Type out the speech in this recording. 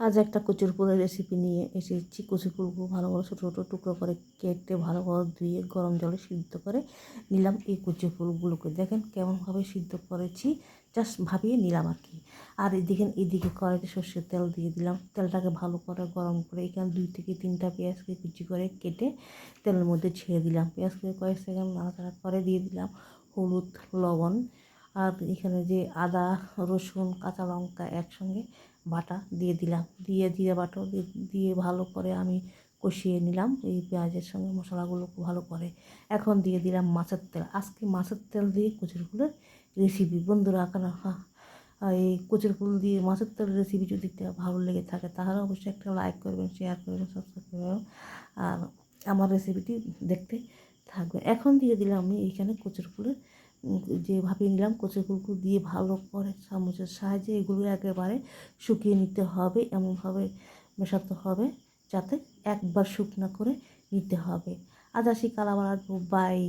আজ একটা কচুর ফুলের রেসিপি নিয়ে এসেছি। কচুর ফুলগুলো ভালো ভালো ছোটো ছোটো টুকরো করে কেটে ভালো ভালো ধুয়ে গরম জলে সিদ্ধ করে নিলাম এই কচুর ফুলগুলোকে দেখেন কেমনভাবে সিদ্ধ করেছি জাস্ট ভাবিয়ে নিলাম আর কি। আর এদিকে এদিকে কড়াইতে সর্ষের তেল দিয়ে দিলাম। তেলটাকে ভালো করে গরম করে এখানে দুই থেকে তিনটা পেঁয়াজকে কুচি করে কেটে তেলের মধ্যে ছেড়ে দিলাম। পেঁয়াজকে কয়েক সেকেন্ড নাড়াচাড়া করে দিয়ে দিলাম। হলুদ, লবণ আর এখানে যে আদা, রসুন, কাঁচা লঙ্কা একসঙ্গে বাটা দিয়ে দিলাম। দিয়ে দিয়ে বাটাও দিয়ে ভালো করে আমি কষিয়ে নিলাম এই পেঁয়াজের সঙ্গে মশলাগুলো ভালো করে। এখন দিয়ে দিলাম মাছের তেল। আজকে মাছের তেল দিয়ে কচুর ফুলের রেসিপি বন্ধুরা, এখন এই কচুর ফুল দিয়ে মাছের তেল রেসিপি যদি ভালো লেগে থাকে, তাহলে অবশ্যই একটা লাইক করবেন শেয়ার করবেন সাবস্ক্রাইব করবেন। আর আমার রেসিপিটি দেখতে থাকবে। এখন দিয়ে দিলাম আমি এইখানে কচুর ফুলের যে ভাপিয়ে নিলাম কচুর ফুলগুলো দিয়ে ভালো করে চামচের সাহায্যে এগুলো একেবারে শুকিয়ে নিতে হবে, এমনভাবে মেশাতে হবে যাতে একবার শুকনা করে নিতে হবে। আজ আসি কালাবার বাই